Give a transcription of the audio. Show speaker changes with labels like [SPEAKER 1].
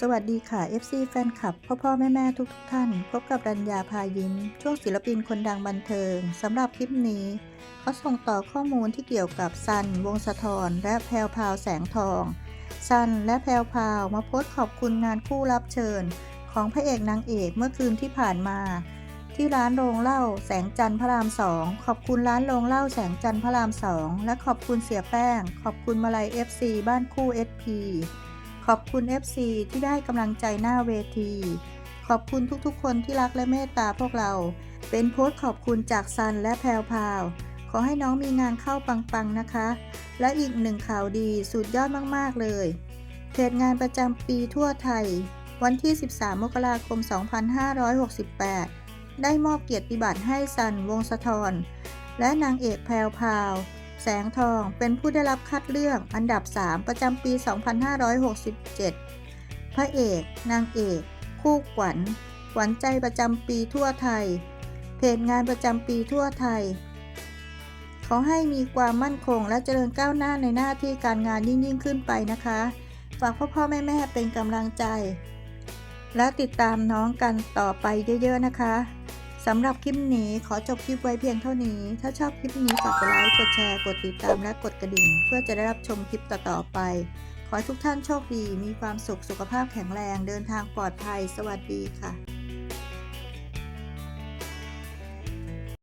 [SPEAKER 1] สวัสดีค่ะ FC แฟนคลับ พ่อพ่อแม่แม่ทุกทุกท่าน พบกับรัญญาพายิ้ม ช่วงศิลปินคนดังบันเทิงสำหรับคลิปนี้เขาส่งต่อข้อมูลที่เกี่ยวกับซัน วงศธรและแพรวพาวแสงทอง ซันและแพรวพาวมาโพสต์ขอบคุณงานคู่รับเชิญ ของพระเอกนางเอกเมื่อคืนที่ผ่านมา ที่ร้านโรงเหล้าแสงจันทร์พระรามสองขอบคุณร้านโรงเหล้าแสงจันทร์พระรามสองและขอบคุณเสียแป้ง ขอบคุณมาลัย FC บ้านคู่ SP ขอบคุณ FC ที่ได้กำลังใจหน้าเวที ขอบคุณทุกๆ คนที่รักและเมตตาพวกเรา เป็นโพสต์ขอบคุณจากซันและแพรวพาวขอให้น้องมีงานเข้าปังๆนะคะ และอีกหนึ่งข่าวดีสุดยอดมากๆเลยเพจงานประจำปีทั่วไทย วันที่ 13 มกราคม 2568 ได้มอบเกียรติบัตรให้ซันวงศธรและนางเอกแพรวพาว แสงทองเป็นผู้ได้รับคัดเลือกอันดับ 3 ประจำปี 2567 พระเอก นางเอก คู่ขวัญขวัญใจประจำปีทั่วไทย เพจงานประจำปีทั่วไทย ขอให้มีความมั่นคงและเจริญก้าวหน้าในหน้าที่การงานยิ่งยิ่งขึ้นไปนะคะ ฝากพ่อพ่อแม่แม่เป็นกำลังใจ และติดตามน้องกันต่อไปเยอะๆนะคะ สำหรับคลิปนี้ขอจบคลิปไว้เพียงเท่านี้ ถ้าชอบคลิปนี้ฝากกดไลค์ กดแชร์ กดติดตามและกดกระดิ่ง เพื่อจะได้รับชมคลิปต่อๆไป ขอให้ทุกท่านโชคดี มีความสุข สุขภาพแข็งแรง เดินทางปลอดภัย สวัสดีค่ะ